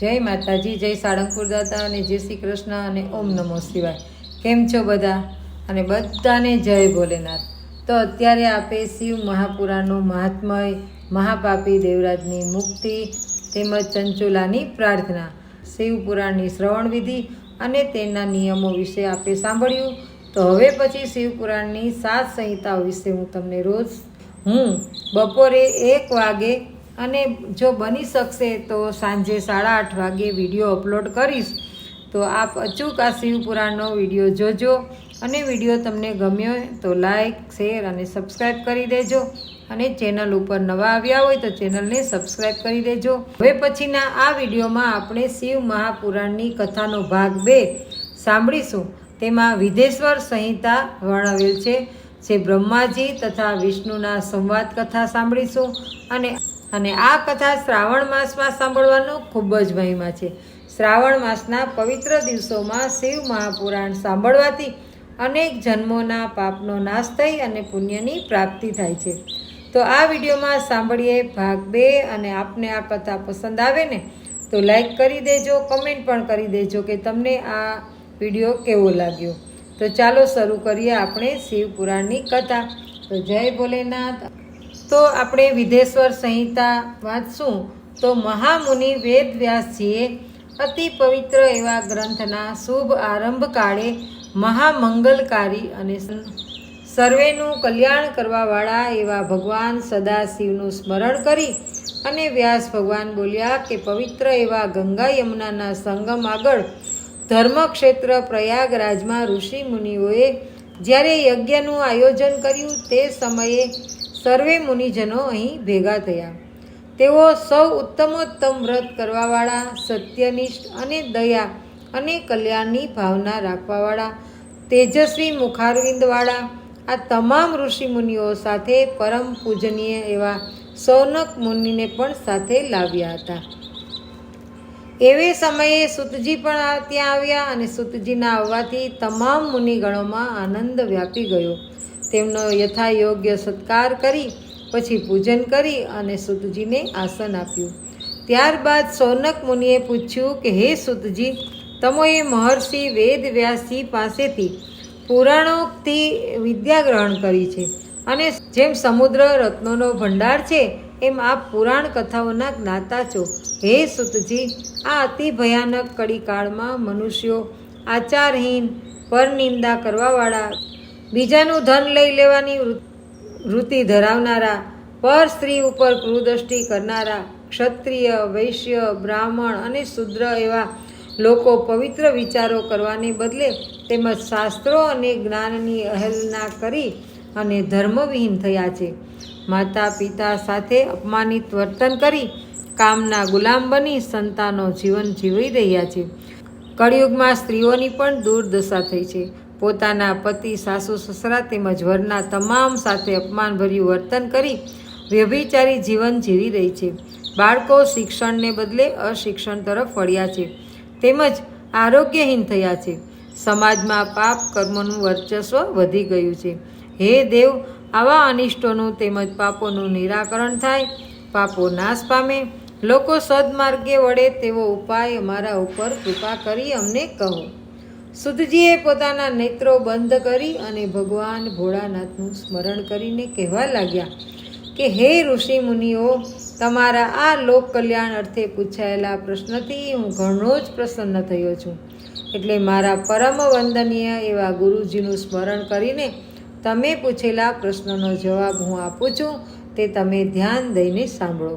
જય માતાજી, જય સાળંગપુર દાતા અને જય શ્રી કૃષ્ણ અને ઓમ નમો શિવાય. કેમ છો બધા? અને બધાને જય ભોલેનાથ. તો અત્યારે આપે શિવ મહાપુરાણનું મહાત્મય, મહાપાપી દેવરાજની મુક્તિ તેમજ ચંચુલાની પ્રાર્થના, શિવ પુરાણની શ્રવણ વિધિ અને તેના નિયમો વિશે આપે સાંભળ્યું. તો હવે પછી શિવ પુરાણની સાત સંહિતાઓ વિશે હું તમને રોજ, હું બપોરે એક વાગે અને જો બની શકશે તો સાંજે સાડા આઠ વાગે વીડિયો અપલોડ કરીશ. તો આપ અચૂક આ શિવપુરાણનો વીડિયો જોજો અને વીડિયો તમને ગમ્યો તો લાઈક, શેર અને સબસ્ક્રાઈબ કરી દેજો. અને ચેનલ ઉપર નવા આવ્યા હોય તો ચેનલને સબસ્ક્રાઈબ કરી દેજો. હવે પછીના આ વિડીયોમાં આપણે શિવ મહાપુરાણની કથાનો ભાગ બે સાંભળીશું. તેમાં વિધેશ્વર સંહિતા વર્ણવેલ છે. જે બ્રહ્માજી તથા વિષ્ણુના સંવાદ કથા સાંભળીશું. અને અને આ કથા શ્રાવણ માસમાં સાંભળવાનો ખૂબ જ મહિમા છે. શ્રાવણ માસના પવિત્ર દિવસોમાં શિવ મહાપુરાણ સાંભળવાથી અનેક જન્મોના પાપનો નાશ થઈ અને પુણ્યની પ્રાપ્તિ થાય છે. તો આ વિડીયોમાં સાંભળીએ ભાગ બે અને આપને આ કથા પસંદ આવે ને, તો લાઈક કરી દેજો, કમેન્ટ પણ કરી દેજો કે તમને આ વીડિયો કેવો લાગ્યો. તો ચાલો શરૂ કરીએ આપણે શિવ પુરાણની કથા. તો જય ભોલેનાથ. તો આપણે વિધેશ્વર સંહિતા વાંચશું. તો મહામુનિ વેદવ્યાસજીએ અતિ પવિત્ર એવા ગ્રંથના શુભ આરંભ કાળે મહામંગલકારી અને સર્વેનું કલ્યાણ કરવાવાળા એવા ભગવાન સદાશિવનું સ્મરણ કરી અને વ્યાસ ભગવાન બોલ્યા કે, પવિત્ર એવા ગંગા યમુનાના સંગમ આગળ ધર્મક્ષેત્ર પ્રયાગરાજમાં ઋષિ મુનિઓએ જ્યારે યજ્ઞનું આયોજન કર્યું, તે સમયે સર્વે મુનિજનો અહીં ભેગા થયા. તેઓ સૌ ઉત્તમોત્તમ વ્રત કરવાવાળા, સત્યનિષ્ઠ અને દયા અને કલ્યાણની ભાવના રાખવાવાળા, તેજસ્વી મુખારવિંદવાળા, આ તમામ ઋષિ મુનિઓ સાથે પરમ પૂજનીય એવા સૌનક મુનિને પણ સાથે લાવ્યા હતા. એવે સમયે સુતજી પણ ત્યાં આવ્યા અને સુતજીના આવવાથી તમામ મુનિગણોમાં આનંદ વ્યાપી ગયો. તેમનો યથાયોગ્ય સત્કાર કરી, પછી પૂજન કરી અને સુતજીને આસન આપ્યું. ત્યારબાદ સૌનક મુનિએ પૂછ્યું કે, હે સુતજી, તમોએ મહર્ષિ વેદ વ્યાસજી પાસેથી પુરાણોક્તિ વિદ્યા ગ્રહણ કરી છે અને જેમ સમુદ્ર રત્નોનો ભંડાર છે, એમ આપ પુરાણ કથાઓના જ્ઞાતા છો. હે સુતજી, આ અતિ ભયાનક કડીકાળમાં મનુષ્યો આચારહીન પરનિંદા કરવાવાળા બીજાનું ધન લઈ લેવાની વૃત્તિ ધરાવનારા, પર સ્ત્રી ઉપર ક્રુદ્રષ્ટિ કરનારા, ક્ષત્રિય, વૈશ્ય, બ્રાહ્મણ અને શુદ્ર એવા લોકો પવિત્ર વિચારો કરવાને બદલે તેમજ શાસ્ત્રો અને જ્ઞાનની અહેલના કરી અને ધર્મવિહીન થયા છે. માતા પિતા સાથે અપમાનિત વર્તન કરી કામના ગુલામ બની સંતાનો જીવન જીવી રહ્યા છે. કળિયુગમાં સ્ત્રીઓની પણ દુર્દશા થઈ છે. પોતાના પતિ, સાસુ, સસરા તેમજ વરના તમામ સાથે અપમાનભર્યું વર્તન કરી વ્યભિચારી જીવન જીવી રહી છે. બાળકો શિક્ષણને બદલે અશિક્ષણ તરફ વળ્યા છે. તેમજ આરોગ્યહીન થયા છે. સમાજમાં પાપ કર્મનું વર્ચસ્વ વધી ગયું છે. હે દેવ, આવા અનિષ્ટોનું તેમજ પાપોનું નિરાકરણ થાય. પાપો નાશ પામે. લોકો સદમાર્ગે વળે તેવો ઉપાય અમારા ઉપર કૃપા કરી અમને કહો. સુધજીએ પોતાના નેત્રો બંધ કરી અને ભગવાન ભોળાનાથનું સ્મરણ કરીને કહેવા લાગ્યા કે, હે ઋષિ મુનિઓ તમારા આ લોક કલ્યાણ અર્થે પૂછાયેલા પ્રશ્નથી હું ઘણો જ પ્રસન્ન થયો છું. એટલે મારા પરમ વંદનીય એવા ગુરુજીનું સ્મરણ કરીને તમે પૂછેલા પ્રશ્નનો જવાબ હું આપું છું, તે તમે ધ્યાન દઈને સાંભળો.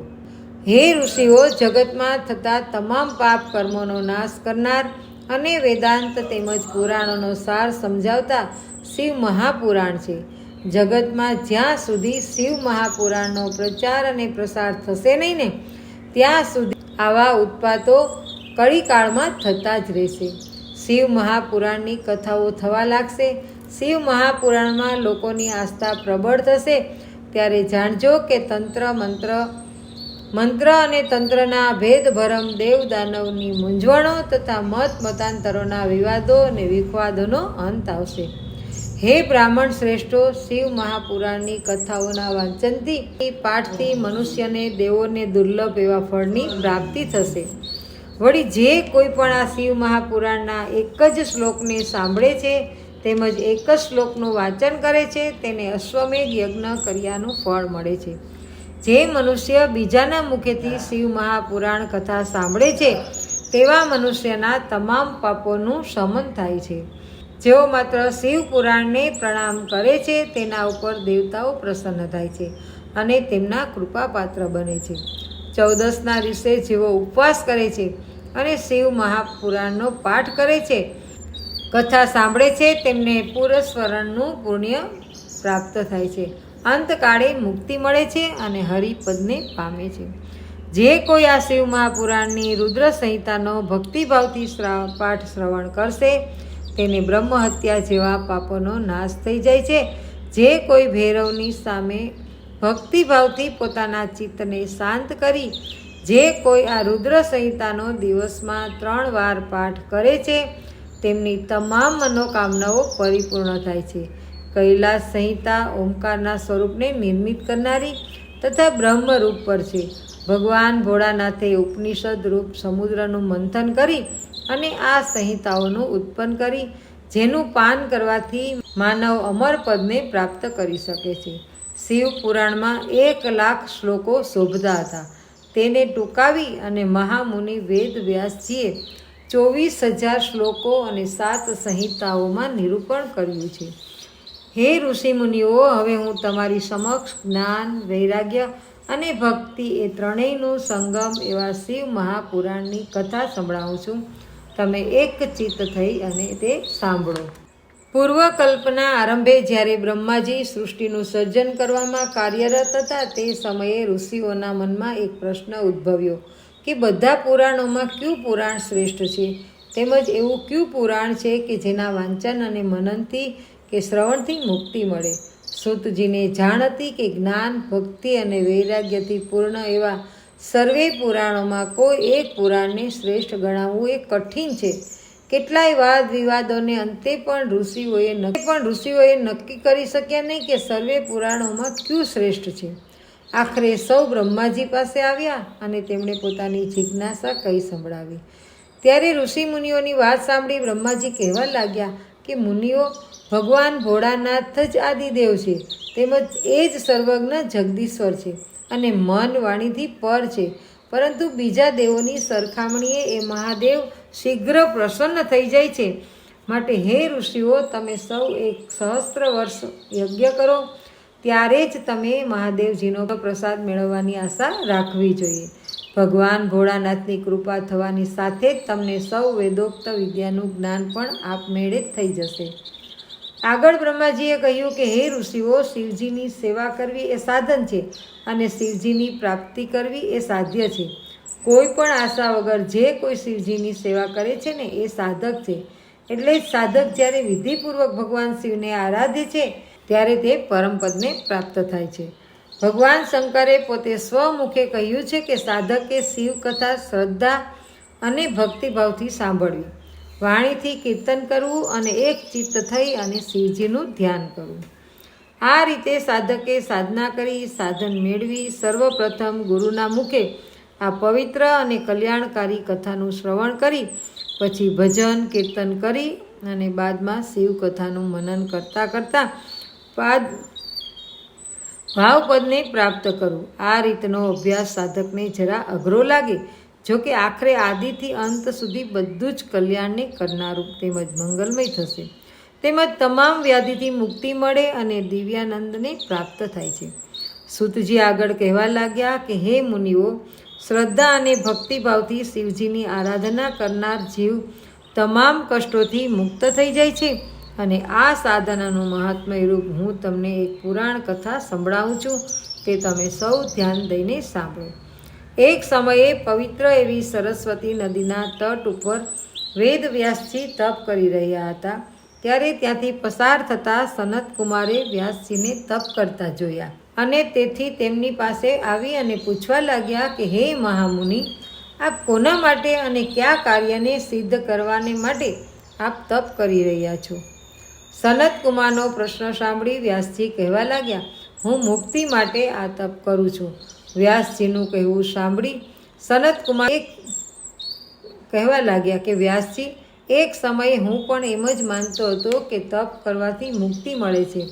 હે ઋષિઓ, જગતમાં થતા તમામ પાપ કર્મોનો નાશ કરનાર અને વેદાંત તેમજ પુરાણોનો સાર સમજાવતા શિવ મહાપુરાણ છે. જગતમાં જ્યાં સુધી શિવ મહાપુરાણનો પ્રચાર અને પ્રસાર થશે નહીં ને, ત્યાં સુધી આવા ઉત્પાતો કળીકાળમાં થતા જ રહેશે. શિવ મહાપુરાણની કથાઓ થવા લાગશે. શિવ મહાપુરાણમાં લોકોની આસ્થા પ્રબળ થશે. ત્યારે જાણજો કે તંત્ર મંત્ર મંત્ર અને તંત્રના ભેદભરમ દેવ દાનવની મૂંઝવણો તથા મત મતાંતરોના વિવાદો અને વિખવાદોનો અંત આવશે. હે બ્રાહ્મણ શ્રેષ્ઠો, શિવ મહાપુરાણની કથાઓના વાંચનથી પાઠથી મનુષ્યને દેવોને દુર્લભ એવા ફળની પ્રાપ્તિ થશે. વળી જે કોઈ પણ આ શિવ મહાપુરાણના એક જ શ્લોકને સાંભળે છે, તેમજ એક જ શ્લોકનું વાંચન કરે છે, તેને અશ્વમેઘ યજ્ઞ કર્યાનું ફળ મળે છે. જે મનુષ્ય બીજાના મુખેથી શિવ મહાપુરાણ કથા સાંભળે છે, તેવા મનુષ્યના તમામ પાપોનું શમન થાય છે. જેઓ માત્ર શિવ પુરાણને પ્રણામ કરે છે, તેના ઉપર દેવતાઓ પ્રસન્ન થાય છે અને તેમના કૃપાપાત્ર બને છે. ચૌદસના દિવસે જેઓ ઉપવાસ કરે છે અને શિવ મહાપુરાણનો પાઠ કરે છે, કથા સાંભળે છે, તેમને પુરસ્વરણનું પુણ્ય પ્રાપ્ત થાય છે. અંતકાળે મુક્તિ મળે છે અને હરિપદને પામે છે. જે કોઈ આ શિવ મહાપુરાણની રુદ્ર સંહિતાનો ભક્તિભાવથી શ્રાવ પાઠ શ્રવણ કરશે, તેને બ્રહ્મહત્યા જેવા પાપોનો નાશ થઈ જાય છે. જે કોઈ ભૈરવની સામે ભક્તિભાવથી પોતાના ચિત્તને શાંત કરી, જે કોઈ આ રુદ્ર સંહિતાનો દિવસમાં ત્રણ વાર પાઠ કરે છે, તેમની તમામ મનોકામનાઓ પરિપૂર્ણ થાય છે. કૈલાસ સંહિતા ઓમકારના સ્વરૂપને નિર્મિત કરનારી તથા બ્રહ્મરૂપ પર છે. ભગવાન ભોળાનાથે ઉપનિષદ રૂપ સમુદ્રનું મંથન કરી અને આ સંહિતાઓનું ઉત્પન્ન કરી, જેનું પાન કરવાથી માનવ અમર પદને પ્રાપ્ત કરી શકે છે. શિવ પુરાણમાં એક લાખ શ્લોકો શોભતા હતા. તેને ટૂંકાવી અને મહામુનિ વેદ વ્યાસજીએ ચોવીસ હજાર શ્લોકો અને સાત સંહિતાઓમાં નિરૂપણ કર્યું છે. હે ઋષિમુનિઓ, હવે હું તમારી સમક્ષ જ્ઞાન, વૈરાગ્ય અને ભક્તિ એ ત્રણેયનું સંગમ એવા શિવ મહાપુરાણની કથા સંભળાવું છું. તમે એક ચિત્ત થઈ અને તે સાંભળો. પૂર્વકલ્પના આરંભે જ્યારે બ્રહ્માજી સૃષ્ટિનું સર્જન કરવામાં કાર્યરત હતા, તે સમયે ઋષિઓના મનમાં એક પ્રશ્ન ઉદ્ભવ્યો કે બધા પુરાણોમાં કયું પુરાણ શ્રેષ્ઠ છે? તેમજ એવું કયું પુરાણ છે કે જેના વાંચન અને મનનથી કે શ્રવણથી મુક્તિ મળે. સુતજીને જાણ હતી કે જ્ઞાન, ભક્તિ અને વૈરાગ્યથી પૂર્ણ એવા સર્વે પુરાણોમાં કોઈ એક પુરાણને શ્રેષ્ઠ ગણાવવું એ કઠિન છે. કેટલાય વાદ વિવાદોને અંતે પણ ઋષિઓએ નક્કી પણ ઋષિઓએ નક્કી કરી શક્યા નહીં કે સર્વે પુરાણોમાં ક્યુ શ્રેષ્ઠ છે. આખરે સૌ બ્રહ્માજી પાસે આવ્યા અને તેમણે પોતાની જિજ્ઞાસા કહી સંભળાવી. ત્યારે ઋષિ મુનિઓની વાત સાંભળી બ્રહ્માજી કહેવા લાગ્યા કે, મુનિઓ ભગવાન ભોળાનાથ જ આદિદેવ છે, તેમજ એ જ સર્વજ્ઞ જગદીશ્વર છે અને મન વાણીથી પર છે. પરંતુ બીજા દેવોની સરખામણીએ એ મહાદેવ શીઘ્ર પ્રસન્ન થઈ જાય છે. માટે હે ઋષિઓ, તમે સૌ એક સહસ્ત્ર વર્ષ યજ્ઞ કરો. ત્યારે જ તમે મહાદેવજીનો પ્રસાદ મેળવવાની આશા રાખવી જોઈએ. ભગવાન ભોળાનાથની કૃપા થવાની સાથે જ તમને સૌ વેદોક્ત વિદ્યાનું જ્ઞાન પણ આપમેળે જ થઈ જશે. આગળ બ્રહ્માજીએ કહ્યું કે, હે ઋષિઓ, શિવજીની સેવા કરવી એ સાધન છે અને શિવજીની પ્રાપ્તિ કરવી એ સાધ્ય છે. કોઈ પણ આશા વગર જે કોઈ શિવજીની સેવા કરે છે ને એ સાધક છે. એટલે સાધક જ્યારે વિધિપૂર્વક ભગવાન શિવને આરાધે છે, ત્યારે તે પરમપદને પ્રાપ્ત થાય છે. ભગવાન શંકરે પોતે સ્વમુખે કહ્યું છે કે, સાધકે શિવ કથા શ્રદ્ધા અને ભક્તિભાવથી સાંભળવી. વાણીથી કીર્તન કરવું અને એક ચિત્ત થઈ અને શિવજીનું ધ્યાન કરવું. આ રીતે સાધકે સાધના કરી, સાધન મેળવી, સર્વપ્રથમ ગુરુના મુખે આ પવિત્ર અને કલ્યાણકારી કથાનું શ્રવણ કરી, પછી ભજન, કીર્તન કરી અને બાદમાં શિવ કથાનું મનન કરતાં કરતાં પાદ ભાવપદને પ્રાપ્ત કરવું આ રીતનો અભ્યાસ સાધકને જરા અઘરો લાગે જો કે આખરે આદિથી અંત સુધી બધું જ કલ્યાણને કરનારું તેમજ મંગલમય થશે. તેમજ તમામ વ્યાધિથી મુક્તિ મળે અને દિવ્યાનંદને પ્રાપ્ત થાય છે. સુતજી આગળ કહેવા લાગ્યા કે, હે મુનિઓ, શ્રદ્ધા અને ભક્તિભાવથી શિવજીની આરાધના કરનાર જીવ તમામ કષ્ટોથી મુક્ત થઈ જાય છે અને આ સાધનાનું મહાત્મય રૂપ હું તમને એક પુરાણ કથા સંભળાવું છું. તે તમે સૌ ધ્યાન દઈને સાંભળો. એક સમયે પવિત્ર એવી સરસ્વતી નદીના તટ ઉપર વેદ વ્યાસજી તપ કરી રહ્યા હતા. ત્યારે ત્યાંથી પસાર થતાં સનતકુમારે વ્યાસજીને તપ કરતા જોયા અને તેથી તેમની પાસે આવી અને પૂછવા લાગ્યા કે, હે મહામુનિ, આપ કોના માટે અને કયા કાર્યને સિદ્ધ કરવાને માટે આપ તપ કરી રહ્યા છો? સનત કુમારનો પ્રશ્ન સાંભળી વ્યાસજી કહેવા લાગ્યા, હું મુક્તિ માટે આ તપ કરું છું. વ્યાસજીનું કહેવું સાંભળી સનતકુમાર એક કહેવા લાગ્યા કે વ્યાસજી, એક સમયે હું પણ એમ જ માનતો હતો કે તપ કરવાથી મુક્તિ મળે છે.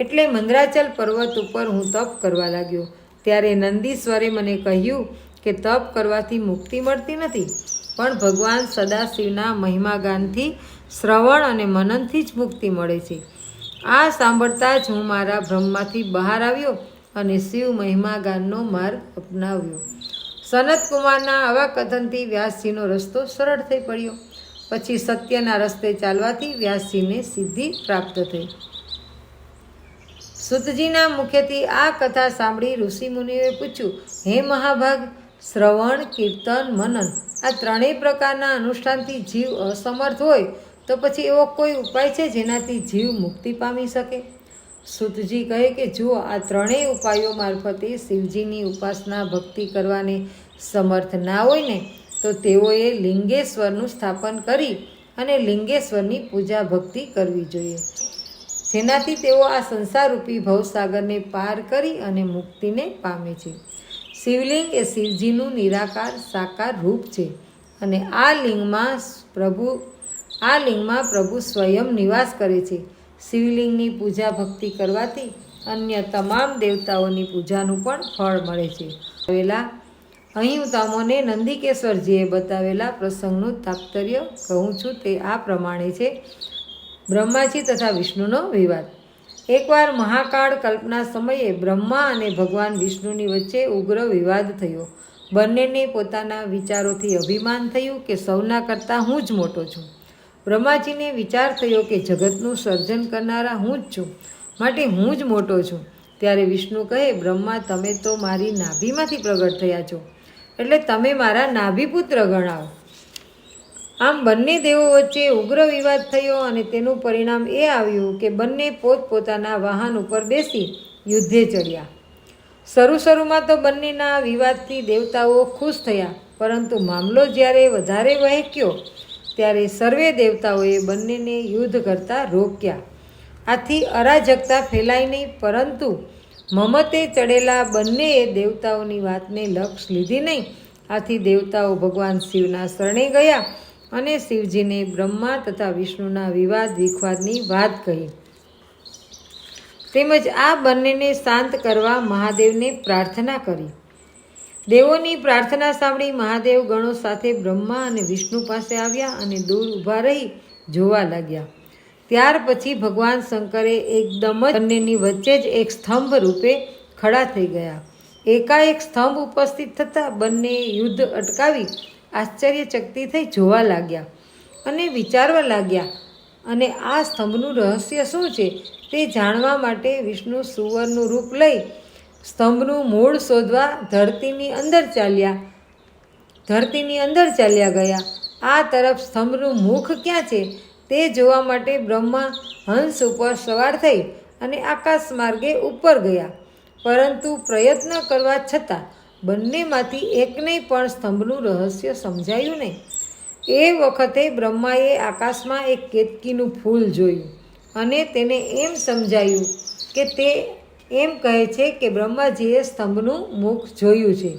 એટલે મંદરાચલ પર્વત ઉપર હું તપ કરવા લાગ્યો. ત્યારે નંદીશ્વરે મને કહ્યું કે તપ કરવાથી મુક્તિ મળતી નથી. પણ ભગવાન સદાશિવના મહિમાગાનથી શ્રવણ અને મનનથી જ મુક્તિ મળે છે. આ સાંભળતા જ હું મારા ભ્રમમાંથી બહાર આવ્યો. અને શિવ મહિમાગાનનો માર્ગ અપનાવ્યો. સનત કુમારના આવા કથનથી વ્યાસજીનો રસ્તો સરળ થઈ પડ્યો. પછી સત્યના રસ્તે ચાલવાથી વ્યાસજીને સિદ્ધિ પ્રાપ્ત થઈ. સુતજીના મુખેથી આ કથા સાંભળી ઋષિમુનિઓએ પૂછ્યું, હે મહાભાગ, શ્રવણ, કીર્તન, મનન, આ ત્રણેય પ્રકારના અનુષ્ઠાનથી જીવ અસમર્થ હોય તો પછી એવો કોઈ ઉપાય છે જેનાથી જીવ મુક્તિ પામી શકે? સુતજી કહે કે જુઓ આ ત્રણેય ઉપાયો મારફતે શિવજીની ઉપાસના ભક્તિ કરવાને સમર્થ ના હોય ને, તો તેઓએ લિંગેશ્વરનું સ્થાપન કરી અને લિંગેશ્વરની પૂજા ભક્તિ કરવી જોઈએ. જેનાથી તેઓ આ સંસારરૂપી ભવસાગરને પાર કરી અને મુક્તિને પામે છે. શિવલિંગ એ શિવજીનું નિરાકાર, સાકાર રૂપ છે અને આ લિંગમાં પ્રભુ, આ લિંગમાં પ્રભુ સ્વયં નિવાસ કરે છે. શિવલિંગની પૂજા ભક્તિ કરવાથી અન્ય તમામ દેવતાઓની પૂજાનું પણ ફળ મળે છે. આવેલા અહીં હું તમને નંદિકેશ્વરજીએ બતાવેલા પ્રસંગનું તાત્પર્ય કહું છું તે આ પ્રમાણે છે. બ્રહ્માજી તથા વિષ્ણુનો વિવાદ. એકવાર મહાકાળ કલ્પના સમયે બ્રહ્મા અને ભગવાન વિષ્ણુની વચ્ચે ઉગ્ર વિવાદ થયો. બંનેને પોતાના વિચારોથી અભિમાન થયું કે સૌના કરતાં હું જ મોટો છું. બ્રહ્માજીને વિચાર થયો કે જગતનું સર્જન કરનારા હું જ છું, માટે હું જ મોટો છું. ત્યારે વિષ્ણુ કહે, બ્રહ્મા, તમે તો મારી નાભીમાંથી પ્રગટ થયા છો, એટલે તમે મારા નાભીપુત્ર ગણાવો આમ બંને દેવો વચ્ચે ઉગ્ર વિવાદ થયો અને તેનું પરિણામ એ આવ્યું કે બંને પોતપોતાના વાહન ઉપર બેસી યુદ્ધે ચડ્યા. શરૂ શરૂમાં તો બંનેના વિવાદથી દેવતાઓ ખુશ થયા, પરંતુ મામલો જ્યારે વધારે વહેંક્યો ત્યારે સર્વે દેવતાઓએ બંનેને યુદ્ધ કરતા રોક્યા. આથી અરાજકતા ફેલાઈ નહીં, પરંતુ મમતે ચડેલા બંનેએ દેવતાઓની વાતને લક્ષ લીધી નહીં. આથી દેવતાઓ ભગવાન શિવના શરણે ગયા અને શિવજીને બ્રહ્મા તથા વિષ્ણુના વિવાદ વિખવાદની વાત કહી. તેમજ આ બંનેને શાંત કરવા મહાદેવને પ્રાર્થના કરી. દેવોની પ્રાર્થના સાંભળી મહાદેવ ગણો સાથે બ્રહ્મા અને વિષ્ણુ પાસે આવ્યા અને દૂર ઊભા રહી જોવા લાગ્યા. ત્યાર પછી ભગવાન શંકરે એકદમ જ બંનેની વચ્ચે જ એક સ્તંભ રૂપે ખડા થઈ ગયા. એકાએક સ્તંભ ઉપસ્થિત થતાં બંને યુદ્ધ અટકાવી આશ્ચર્યચકતી થઈ જોવા લાગ્યા અને વિચારવા લાગ્યા, અને આ સ્તંભનું રહસ્ય શું છે? તે જાણવા માટે વિષ્ણુ સુવરનું રૂપ લઈ સ્તંભનું મૂળ શોધવા ધરતીની અંદર ચાલ્યા. ધરતીની અંદર ચાલ્યા ગયા. આ તરફ સ્તંભનું મુખ ક્યાં છે તે જોવા માટે બ્રહ્મા હંસ ઉપર સવાર થઈ અને આકાશ માર્ગે ઉપર ગયા. પરંતુ પ્રયત્ન કરવા છતાં બંનેમાંથી એકને પણ સ્તંભનું રહસ્ય સમજાયું નહીં. એ વખતે બ્રહ્માએ આકાશમાં એક કેતકીનું ફૂલ જોયું અને તેને એમ સમજાયું કે તે એમ કહે છે કે બ્રહ્માજીએ સ્તંભનું મુખ જોયું છે.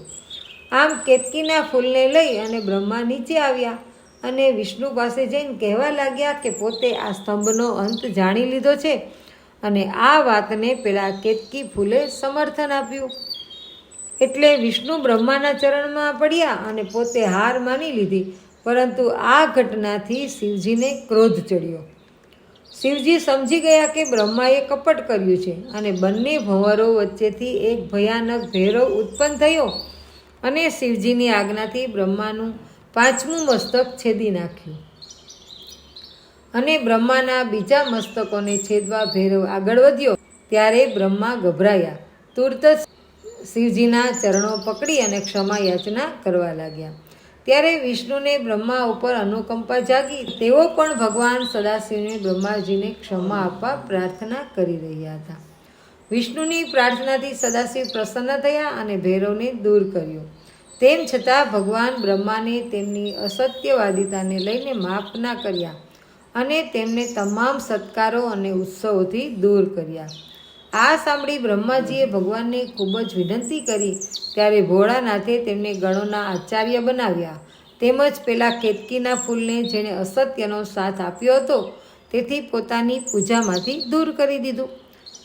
આમ કેતકીના ફૂલને લઈ અને બ્રહ્મા નીચે આવ્યા અને વિષ્ણુ પાસે જઈને કહેવા લાગ્યા કે પોતે આ સ્તંભનો અંત જાણી લીધો છે અને આ વાતને પેલા કેતકી ફૂલે સમર્થન આપ્યું. એટલે વિષ્ણુ બ્રહ્માના ચરણમાં પડ્યા અને પોતે હાર માની લીધી, પરંતુ આ ઘટનાથી શિવજીને ક્રોધ ચડ્યો. શિવજી સમજી ગયા કે બ્રહ્માએ કપટ કર્યું છે અને બંને ભંવરો વચ્ચેથી એક ભયાનક ભૈરવ ઉત્પન્ન થયો અને શિવજીની આજ્ઞાથી બ્રહ્માનું પાંચમું મસ્તક છેદી નાખ્યું. અને બ્રહ્માના બીજા મસ્તકોને છેદવા ભૈરવ આગળ વધ્યો. ત્યારે બ્રહ્મા ગભરાયા. તુરત શિવજીના ચરણો પકડી અને ક્ષમા યાચના કરવા લાગ્યા. ત્યારે વિષ્ણુને બ્રહ્મા ઉપર અનુકંપા જાગી, તેઓ પણ ભગવાન સદાશિવને બ્રહ્માજીને ક્ષમા આપવા પ્રાર્થના કરી રહ્યા હતા. વિષ્ણુની પ્રાર્થનાથી સદાશિવ પ્રસન્ન થયા અને ભૈરવને દૂર કર્યો. તેમ છતાં ભગવાન બ્રહ્માને તેમની અસત્યવાદિતાને લઈને માફ ના કર્યા અને તેમને તમામ સત્કારો અને ઉત્સવોથી દૂર કર્યા. આ સાંભળી બ્રહ્માજીએ ભગવાનને ખૂબ જ વિનંતી કરી. ત્યારે ભોળાનાથે તેમને ગણોના આચાર્ય બનાવ્યા. તેમજ પેલા કેતકીના ફૂલને જેણે અસત્યનો સાથ આપ્યો હતો, તેથી પોતાની પૂજામાંથી દૂર કરી દીધું.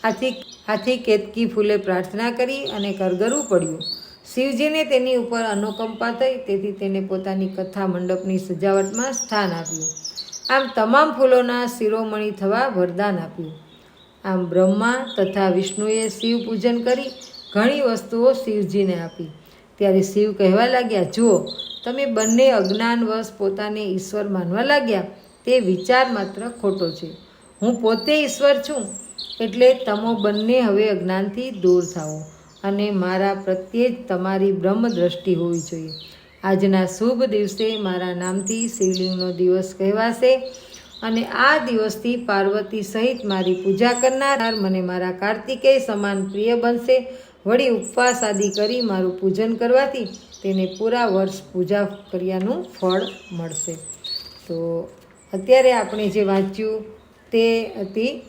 આથી આથી કેતકી ફૂલે પ્રાર્થના કરી અને કરગરવું પડ્યું. શિવજીને તેની ઉપર અનુકંપા થઈ, તેથી તેને પોતાની કથા મંડપની સજાવટમાં સ્થાન આપ્યું. આમ તમામ ફૂલોના શિરોમણી થવા વરદાન આપ્યું. આમ બ્રહ્મા તથા વિષ્ણુએ શિવ પૂજન કરી ઘણી વસ્તુઓ શિવજીને આપી. ત્યારે શિવ કહેવા લાગ્યા, જુઓ, તમે બંને અજ્ઞાનવશ પોતાને ઈશ્વર માનવા લાગ્યા. તે વિચાર માત્ર ખોટો છે. હું પોતે ઈશ્વર છું, એટલે તમો બંને હવે અજ્ઞાનથી દૂર થાઓ અને મારા પ્રત્યે જ તમારી બ્રહ્મ દ્રષ્ટિ હોવી જોઈએ. આજના શુભ દિવસે મારા નામથી શિવલિંગનો દિવસ કહેવાશે. અને આ દિવસથી પાર્વતી સહિત મારી પૂજા કરનાર મને મારા કાર્તિકેય સમાન પ્રિય બનશે. વળી ઉપવાસ આદિ કરી મારું પૂજન કરવાથી તેને પૂરા વર્ષ પૂજા કર્યાનું ફળ મળશે. તો અત્યારે આપણે જે વાંચ્યું તે હતી.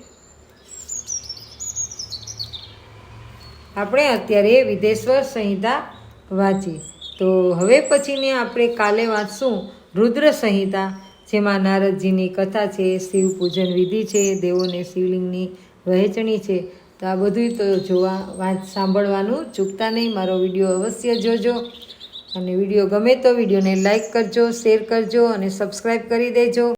આપણે અત્યારે વિદેશ્વર સંહિતા વાંચી. તો હવે પછીને આપણે કાલે વાંચશું રુદ્ર સંહિતા. જેમાં નારદજીની કથા છે, શિવ પૂજન વિધિ છે, દેવોને શિવલિંગની વહેંચણી છે. તો આ બધું તો જોવા વાંચ સાંભળવાનું ચૂકતા નહીં. મારો વીડિયો અવશ્ય જોજો. અને વીડિયો ગમે તો વિડીયોને લાઇક કરજો, શેર કરજો અને સબસ્ક્રાઈબ કરી દેજો.